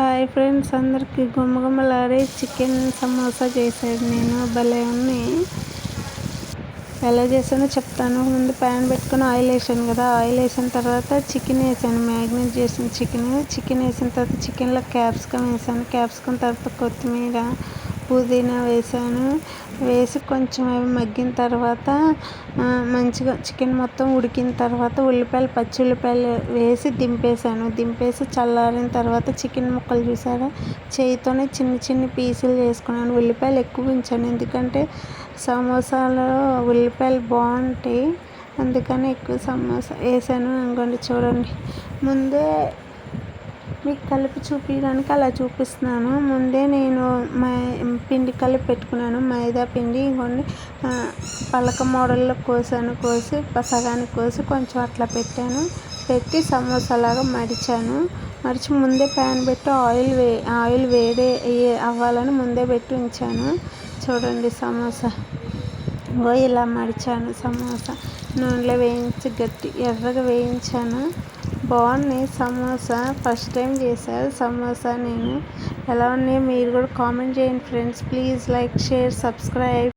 Hi friends అందరికి గుమ్మగుమ్మలాడే chicken samosa చేశాడు నేను. భలే ఉన్నాయి ఎలా చేసానో చెప్తాను. ముందు ప్యాన్ పెట్టుకుని ఆయిల్ వేసాను కదా. ఆయిల్ వేసిన తర్వాత చికెన్ వేసాను. మ్యాగ్నేట్ చేసిన చికెన్. చికెన్ వేసిన తర్వాత చికెన్లో క్యాప్సికమ్ వేసాను. క్యాప్సికమ్ తర్వాత కొత్తిమీర. పుదీనా వేసాను. వేసి కొంచెం అవి మగ్గిన తర్వాత మంచిగా చికెన్ మొత్తం ఉడికిన తర్వాత ఉల్లిపాయలు పచ్చి ఉల్లిపాయలు వేసి దింపేసాను దింపేసి చల్లారిన తర్వాత చికెన్ ముక్కలు చూసారా? చేయితోనే చిన్న చిన్న పీసులు చేసుకున్నాను. ఉల్లిపాయలు ఎక్కువ ఉంచాను. ఎందుకంటే సమోసాలో ఉల్లిపాయలు బాగుంటాయి. అందుకని ఎక్కువ సమోసా వేసాను. అనుకోండి చూడండి. ముందే మీకు కలిపి చూపించడానికి అలా చూపిస్తున్నాను. ముందే నేను మై పిండి కలిపి పెట్టుకున్నాను. మైదా పిండి ఇంకొన్ని పలక మోడల్లో కోసాను. కోసి సగానికి కోసి కొంచెం అట్లా పెట్టాను. పెట్టి సమోసాలాగా మడిచాను మడిచి ముందే ప్యాన్ పెట్టి ఆయిల్ వే ఆయిల్ వేడే అవ్వాలని ముందే పెట్టి ఉంచాను. చూడండి సమోసా. ఇలా మడిచాను సమోసా. నూనెలో వేయించి గట్టి ఎర్రగా వేయించాను. బాగున్నాయి సమోసా ఫస్ట్ టైం చేశారు. సమోసా నేను ఎలా ఉన్నాయో? మీరు కూడా కామెంట్ చేయండి friends. Please like share subscribe.